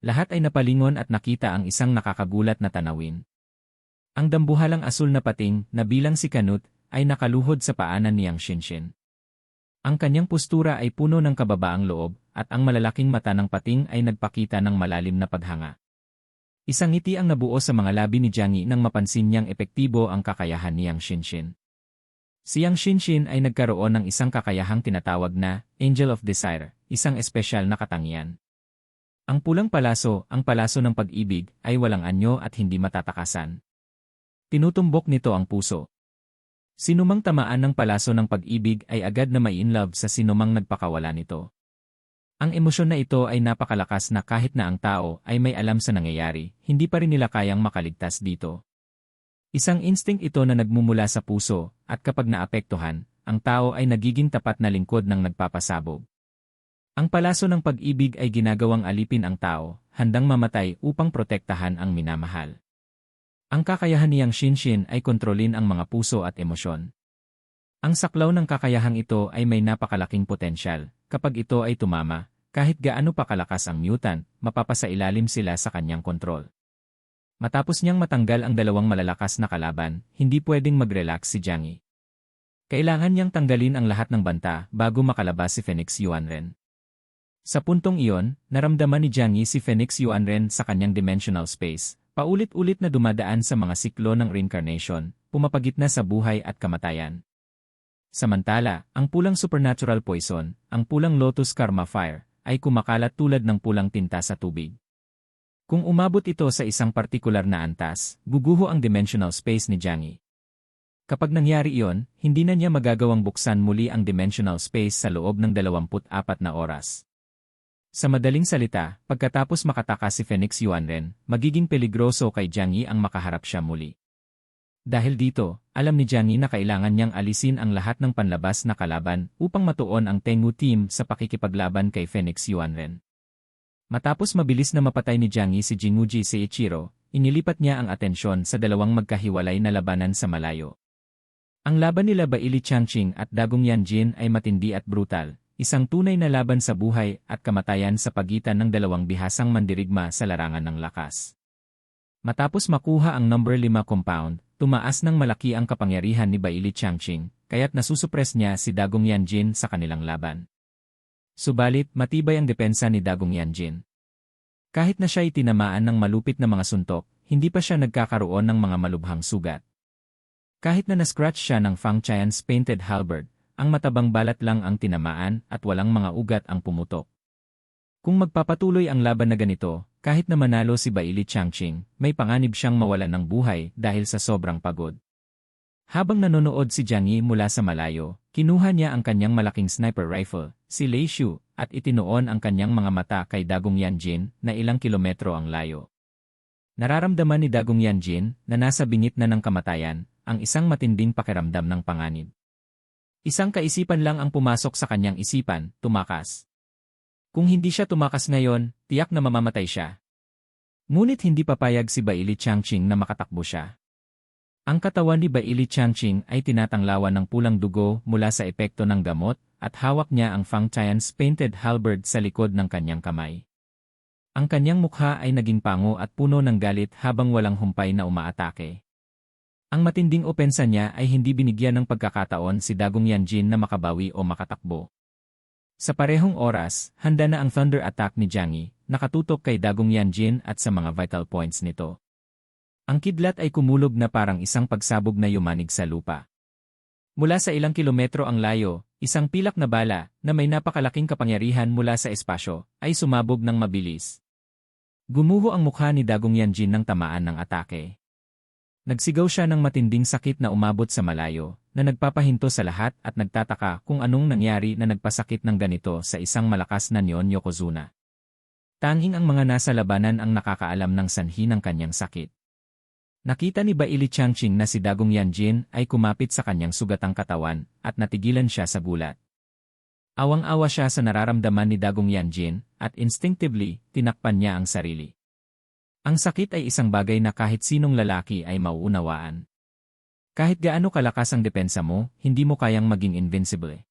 Lahat ay napalingon at nakita ang isang nakakagulat na tanawin. Ang dambuhalang asul na pating, na bilang si Kanut, ay nakaluhod sa paanan niyang Shinshin. Ang kanyang postura ay puno ng kababaang loob, at ang malalaking mata ng pating ay nagpakita ng malalim na paghanga. Isang ngiti ang nabuo sa mga labi ni Jiangyi nang mapansin niyang epektibo ang kakayahan niyang Shinshin. Siyang Shinshin ay nagkaroon ng isang kakayahang tinatawag na Angel of Desire, isang espesyal na katangian. Ang pulang palaso, ang palaso ng pag-ibig, ay walang anyo at hindi matatakasan. Tinutumbok nito ang puso. Sinumang tamaan ng palaso ng pag-ibig ay agad na may in love sa sinumang nagpakawala nito. Ang emosyon na ito ay napakalakas na kahit na ang tao ay may alam sa nangyayari, hindi pa rin nila kayang makaligtas dito. Isang instinct ito na nagmumula sa puso, at kapag naapektuhan, ang tao ay nagiging tapat na lingkod ng nagpapasabog. Ang palaso ng pag-ibig ay ginagawang alipin ang tao, handang mamatay upang protektahan ang minamahal. Ang kakayahan niyang Shinshin ay kontrolin ang mga puso at emosyon. Ang saklaw ng kakayahang ito ay may napakalaking potensyal. Kapag ito ay tumama, kahit gaano pa kalakas ang mutant, mapapasailalim sila sa kanyang kontrol. Matapos niyang matanggal ang dalawang malalakas na kalaban, hindi pwedeng mag-relax si Jiangyi. Kailangan niyang tanggalin ang lahat ng banta bago makalabas si Phoenix Yuanren. Sa puntong iyon, naramdaman ni Jiangyi si Phoenix Yuanren sa kanyang dimensional space, paulit-ulit na dumadaan sa mga siklo ng reincarnation, pumapagitna sa buhay at kamatayan. Samantala, ang pulang supernatural poison, ang pulang lotus karma fire, ay kumakalat tulad ng pulang tinta sa tubig. Kung umabot ito sa isang partikular na antas, guguho ang dimensional space ni Jiangyi. Kapag nangyari iyon, hindi na niya magagawang buksan muli ang dimensional space sa loob ng 24 na oras. Sa madaling salita, pagkatapos makatakas si Phoenix Yuanren, magiging peligroso kay Jiang Yi ang makaharap siya muli. Dahil dito, alam ni Jiang Yi na kailangan niyang alisin ang lahat ng panlabas na kalaban upang matuon ang Tengu team sa pakikipaglaban kay Phoenix Yuanren. Matapos mabilis na mapatay ni Jiang Yi si Jinguji Seiichiro, inilipat niya ang atensyon sa dalawang magkahiwalay na labanan sa malayo. Ang laban nila Baili Changqing at Dagong Yanjin ay matindi at brutal, Isang tunay na laban sa buhay at kamatayan sa pagitan ng dalawang bihasang mandirigma sa larangan ng lakas. Matapos makuha ang number 5 compound, tumaas ng malaki ang kapangyarihan ni Baili Changqing, kaya't nasusupres niya si Dagong Yanjin sa kanilang laban. Subalit, matibay ang depensa ni Dagong Yanjin. Kahit na siya tinamaan ng malupit na mga suntok, hindi pa siya nagkakaroon ng mga malubhang sugat. Kahit na na-scratch siya ng Fang Chian's painted halberd, ang matabang balat lang ang tinamaan at walang mga ugat ang pumutok. Kung magpapatuloy ang laban na ganito, kahit na manalo si Baili Changqing, may panganib siyang mawalan ng buhay dahil sa sobrang pagod. Habang nanonood si Jiang Yi mula sa malayo, kinuha niya ang kanyang malaking sniper rifle, si Lei Shu, at itinuon ang kanyang mga mata kay Dagong Yanjin na ilang kilometro ang layo. Nararamdaman ni Dagong Yanjin na nasa bingit na ng kamatayan, ang isang matinding pakiramdam ng panganib. Isang kaisipan lang ang pumasok sa kanyang isipan, tumakas. Kung hindi siya tumakas ngayon, tiyak na mamamatay siya. Ngunit hindi papayag si Baili Changqing na makatakbo siya. Ang katawan ni Baili Changqing ay tinatanglawan ng pulang dugo mula sa epekto ng gamot at hawak niya ang Fang Tian's painted halberd sa likod ng kanyang kamay. Ang kanyang mukha ay naging pango at puno ng galit habang walang humpay na umaatake. Ang matinding opensa niya ay hindi binigyan ng pagkakataon si Dagong Yanjin na makabawi o makatakbo. Sa parehong oras, handa na ang thunder attack ni Jiangyi, nakatutok kay Dagong Yanjin at sa mga vital points nito. Ang kidlat ay kumulob na parang isang pagsabog na yumanig sa lupa. Mula sa ilang kilometro ang layo, isang pilak na bala, na may napakalaking kapangyarihan mula sa espasyo, ay sumabog ng mabilis. Gumuho ang mukha ni Dagong Yanjin ng tamaan ng atake. Nagsigaw siya ng matinding sakit na umabot sa malayo, na nagpapahinto sa lahat at nagtataka kung anong nangyari na nagpasakit ng ganito sa isang malakas na Nyon Yokozuna. Tanging ang mga nasa labanan ang nakakaalam ng sanhi ng kanyang sakit. Nakita ni Baili Changqing na si Dagong Yanjin ay kumapit sa kanyang sugatang katawan at natigilan siya sa gulat. Awang-awa siya sa nararamdaman ni Dagong Yanjin at instinctively, tinakpan niya ang sarili. Ang sakit ay isang bagay na kahit sinong lalaki ay mauunawaan. Kahit gaano kalakas ang depensa mo, hindi mo kayang maging invincible.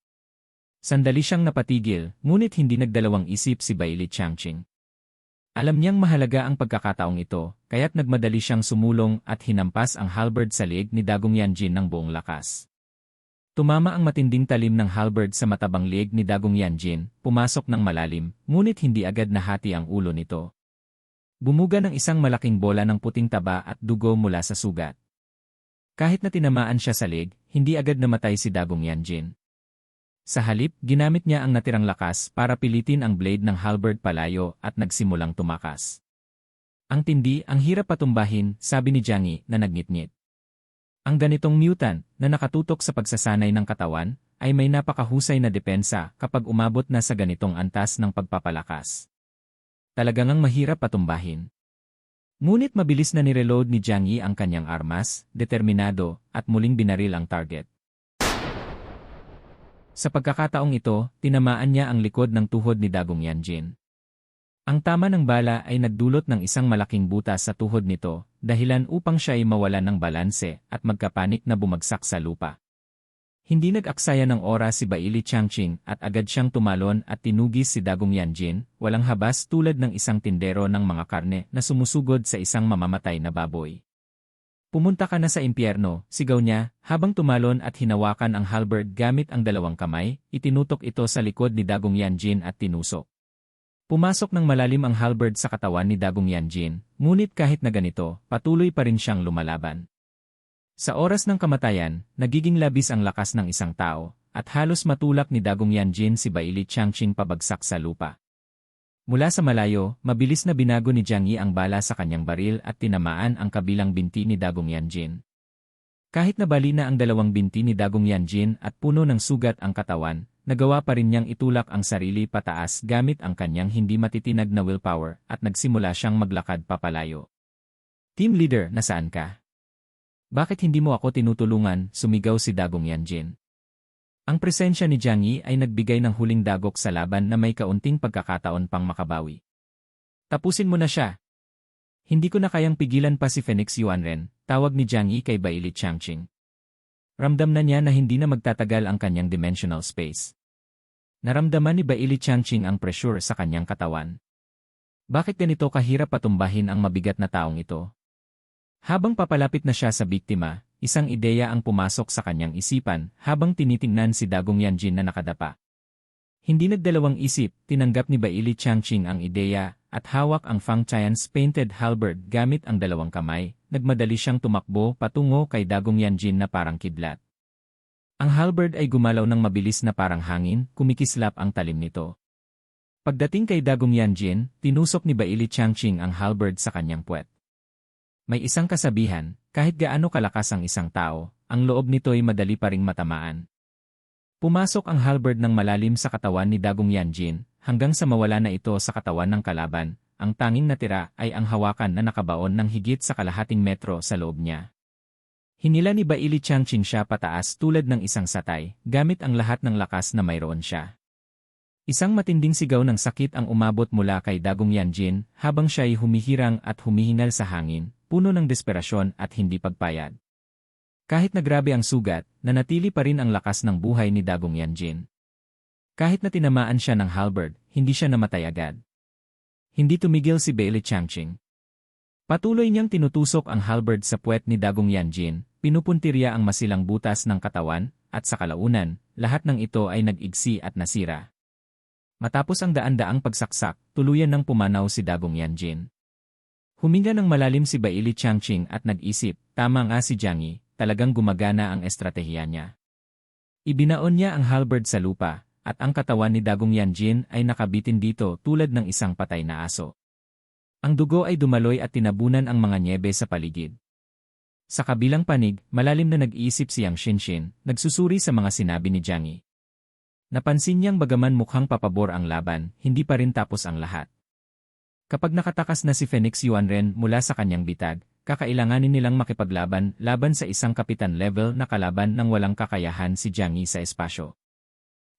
Sandali siyang napatigil, ngunit hindi nagdalawang isip si Bailey Changqing. Alam niyang mahalaga ang pagkakataong ito, kaya't nagmadali siyang sumulong at hinampas ang halberd sa leg ni Dagong Yanjin ng buong lakas. Tumama ang matinding talim ng halberd sa matabang leg ni Dagong Yanjin, pumasok ng malalim, ngunit hindi agad nahati ang ulo nito. Bumuga ng isang malaking bola ng puting taba at dugo mula sa sugat. Kahit na tinamaan siya sa leg, hindi agad namatay si Dagong Yanjin. Sa halip, ginamit niya ang natirang lakas para pilitin ang blade ng halberd palayo at nagsimulang tumakas. Ang tindi, ang hirap patumbahin, sabi ni Jiangyi na nagngitngit. Ang ganitong mutant na nakatutok sa pagsasanay ng katawan ay may napakahusay na depensa kapag umabot na sa ganitong antas ng pagpapalakas. Talagang ang mahirap patumbahin. Ngunit mabilis na nireload ni Jiangyi ang kanyang armas, determinado, at muling binaril ang target. Sa pagkakataong ito, tinamaan niya ang likod ng tuhod ni Dagong Yanjin. Ang tama ng bala ay nagdulot ng isang malaking butas sa tuhod nito, dahilan upang siya ay mawalan ng balanse at magkapanik na bumagsak sa lupa. Hindi nag-aksaya ng oras si Baili Changqing at agad siyang tumalon at tinugis si Dagong Yanjin, walang habas tulad ng isang tindero ng mga karne na sumusugod sa isang mamamatay na baboy. Pumunta ka na sa impyerno, sigaw niya, habang tumalon at hinawakan ang halberd gamit ang dalawang kamay, itinutok ito sa likod ni Dagong Yanjin at tinusok. Pumasok ng malalim ang halberd sa katawan ni Dagong Yanjin, ngunit kahit na ganito, patuloy pa rin siyang lumalaban. Sa oras ng kamatayan, nagiging labis ang lakas ng isang tao, at halos matulak ni Dagong Yanjin si Baili Changqing pabagsak sa lupa. Mula sa malayo, mabilis na binago ni Jiang Yi ang bala sa kanyang baril at tinamaan ang kabilang binti ni Dagong Yanjin. Kahit nabali na ang dalawang binti ni Dagong Yanjin at puno ng sugat ang katawan, nagawa pa rin niyang itulak ang sarili pataas gamit ang kanyang hindi matitinag na willpower at nagsimula siyang maglakad papalayo. Team leader, nasaan ka? Bakit hindi mo ako tinutulungan, sumigaw si Dagong Yanjin. Ang presensya ni Jiang Yi ay nagbigay ng huling dagok sa laban na may kaunting pagkakataon pang makabawi. Tapusin mo na siya. Hindi ko na kayang pigilan pa si Phoenix Yuanren, tawag ni Jiang Yi kay Baili Changqing. Ramdam na niya na hindi na magtatagal ang kanyang dimensional space. Naramdaman ni Baili Changqing ang pressure sa kanyang katawan. Bakit ganito kahirap patumbahin ang mabigat na taong ito? Habang papalapit na siya sa biktima, Isang ideya ang pumasok sa kanyang isipan habang tinitingnan si Dagong Yanjin na nakadapa. Hindi nagdalawang isip, tinanggap ni Baili Changqing ang ideya at hawak ang Fang Chaian's painted halberd gamit ang dalawang kamay, nagmadali siyang tumakbo patungo kay Dagong Yanjin na parang kidlat. Ang halberd ay gumalaw ng mabilis na parang hangin, kumikislap ang talim nito. Pagdating kay Dagong Yanjin, tinusok ni Baili Changqing ang halberd sa kanyang puwet. May isang kasabihan, kahit gaano kalakas ang isang tao, ang loob nito ay madali pa ring matamaan. Pumasok ang halberd ng malalim sa katawan ni Dagong Yanjin, hanggang sa mawala na ito sa katawan ng kalaban, ang tanging natira ay ang hawakan na nakabaon ng higit sa kalahating metro sa loob niya. Hinila ni Baili Changqing siya pataas tulad ng isang satay, gamit ang lahat ng lakas na mayroon siya. Isang matinding sigaw ng sakit ang umabot mula kay Dagong Yanjin habang siya ay humihirang at humihingal sa hangin, puno ng desperasyon at hindi pagpayad. Kahit na grabe ang sugat, nanatili pa rin ang lakas ng buhay ni Dagong Yanjin. Kahit na tinamaan siya ng halberd, hindi siya namatay agad. Hindi tumigil si Bailey Changqing. Patuloy niyang tinutusok ang halberd sa puwet ni Dagong Yanjin, pinupuntirya ang masilang butas ng katawan, at sa kalaunan, lahat ng ito ay nag-igsi at nasira. Matapos ang daan-daang pagsaksak, tuluyan ng pumanaw si Dagong Yanjin. Huminga ng malalim si Baili Changqing at nag-isip, tama nga si Jiangyi, talagang gumagana ang estratehiya niya. Ibinaon niya ang halberd sa lupa, at ang katawan ni Dagong Yanjin ay nakabitin dito tulad ng isang patay na aso. Ang dugo ay dumaloy at tinabunan ang mga nyebe sa paligid. Sa kabilang panig, malalim na nag-iisip siyang Shinshin, nagsusuri sa mga sinabi ni Jiangyi. Napansin niyang bagaman mukhang papabor ang laban, hindi pa rin tapos ang lahat. Kapag nakatakas na si Phoenix Yuanren mula sa kanyang bitag, kakailanganin nilang makipaglaban laban sa isang kapitan level na kalaban ng walang kakayahan si Jiang Yi sa espasyo.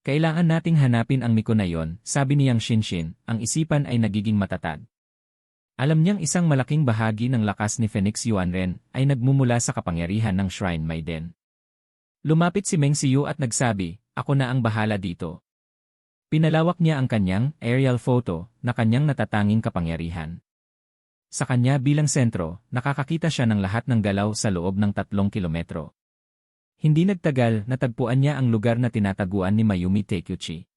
Kailangan nating hanapin ang miko na yon, sabi niyang Shinshin, ang isipan ay nagiging matatag. Alam niyang isang malaking bahagi ng lakas ni Phoenix Yuanren ay nagmumula sa kapangyarihan ng Shrine Maiden. Lumapit si Meng Siyu at nagsabi, ako na ang bahala dito. Pinalawak niya ang kanyang aerial photo na kanyang natatanging kapangyarihan. Sa kanya bilang sentro, nakakakita siya ng lahat ng galaw sa loob ng tatlong kilometro. Hindi nagtagal, natagpuan niya ang lugar na tinataguan ni Mayumi Takeuchi.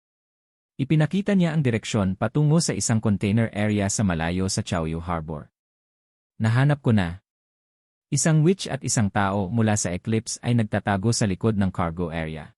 Ipinakita niya ang direksyon patungo sa isang container area sa malayo sa Chaoyu Harbor. Nahanap ko na. Isang witch at isang tao mula sa Eclipse ay nagtatago sa likod ng cargo area.